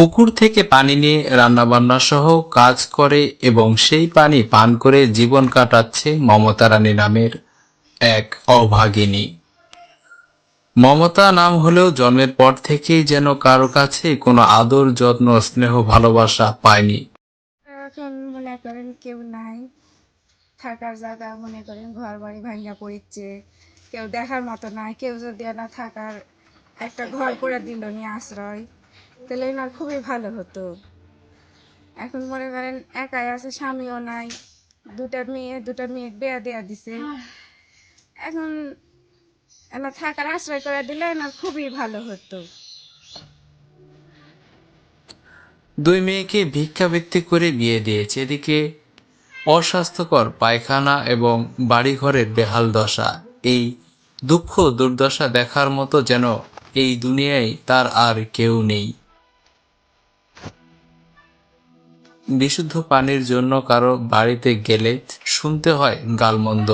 পুকুর থেকে পানি নিয়ে রান্নাবান্না সহ কাজ করে এবং সেই পানি পান করে জীবন কাটাচ্ছে মমতা রানী নামের এক অভাগিনী। মমতা নাম হলেও জন্মের পর থেকেই যেন কারও কাছে কোনো আদর, যত্ন, স্নেহ, ভালোবাসা পায়নি। মনে করেন কেউ নাই, থাকার জায়গা মনে করেন ঘর বাড়ি ভাঙ্গা কেউ দেখার মতো নাই, কেউ যদি না থাকার একটা ঘর করে দিল নি আশ্রয়। তাহলে এনার খুবই ভালো হতো। এখন মনে করেন একাই আছে, স্বামীও নাই, দুটা মেয়ে দুটা মেয়ে বেয়া দেয়া দিছে। এখন এনার থাকার আশ্রয় করে দিলে এনার খুবই ভালো হতো। দুই মেয়েকে ভিক্ষাবৃত্তি করে বিয়ে দিয়েছে। এদিকে অস্বাস্থ্যকর পায়খানা এবং বাড়িঘরের বেহাল দশা। এই দুঃখ দুর্দশা দেখার মতো যেন এই দুনিয়ায় তার আর কেউ নেই। বিশুদ্ধ পানির জন্য কারও বাড়িতে গেলে শুনতে হয় গালমন্দ।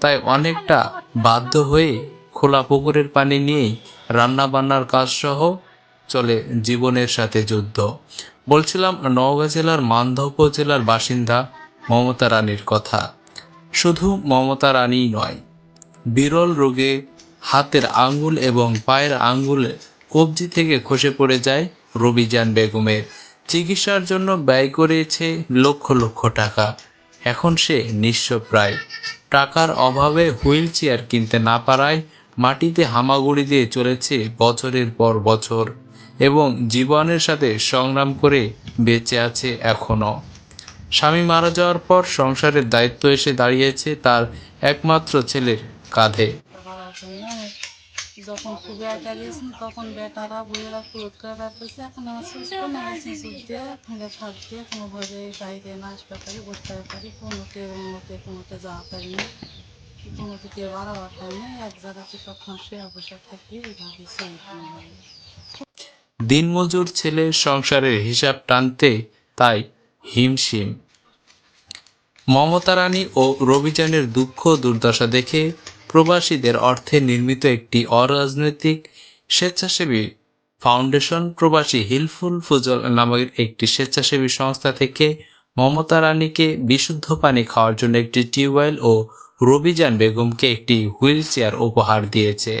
তাই অনেকটা বাধ্য হয়ে খোলা পুকুরের পানি নিয়েই রান্না বান্নার কাজ সহ চলে জীবনের সাথে যুদ্ধ। বলছিলাম, নওগাঁ জেলার মালদহ উপজেলার বাসিন্দা মমতা রানীর কথা। শুধু মমতা রানীই নয়, বিরল রোগে হাতের আঙ্গুল এবং পায়ের আঙ্গুলে কবজি থেকে খসে পড়ে যায় রবিজান বেগমের। চিকিৎসার জন্য ব্যয় করেছে লক্ষ লক্ষ টাকা। এখন সে নিঃস্ব প্রায় টাকার অভাবে হুইল চেয়ার কিনতে না পারায় মাটিতে হামাগুড়ি দিয়ে চলেছে বছরের পর বছর এবং জীবনের সাথে সংগ্রাম করে বেঁচে আছে এখনও স্বামী মারা যাওয়ার পর সংসারের দায়িত্ব এসে দাঁড়িয়েছে তার একমাত্র ছেলের কাঁধে। যখন খুব একটা গেছি তখন বেটারা বুড়েরা ক্রোধ করে রাখতেছে এখন আমার সুস্থ না সুস্থ ফেলে থাকবে কোনো ভাবে বাইরে না আসতে পারি বসতে পারি। কোনোতে অন্যতে, কোনোতে যাওয়া পারি না। কোনোতে কেউ বাড়াবার পারি না। এক জায়গাতে তখন শুয়ে বসে থাকি, এইভাবে চলতে দিনমজুর ছেলের সংসারের হিসাব টানতে তাই হিমশিম। মমতা রানী ও রবিজানের দুঃখ দুর্দশা দেখে প্রবাসীদের অর্থে নির্মিত একটি অরাজনৈতিক স্বেচ্ছাসেবী ফাউন্ডেশন প্রবাসী হিলফুল ফুজল নামের একটি স্বেচ্ছাসেবী সংস্থা থেকে মমতা রানীকে বিশুদ্ধ পানি খাওয়ার জন্য একটি টিউবওয়েল ও রবিজান বেগমকে একটি হুইল চেয়ার উপহার দিয়েছে।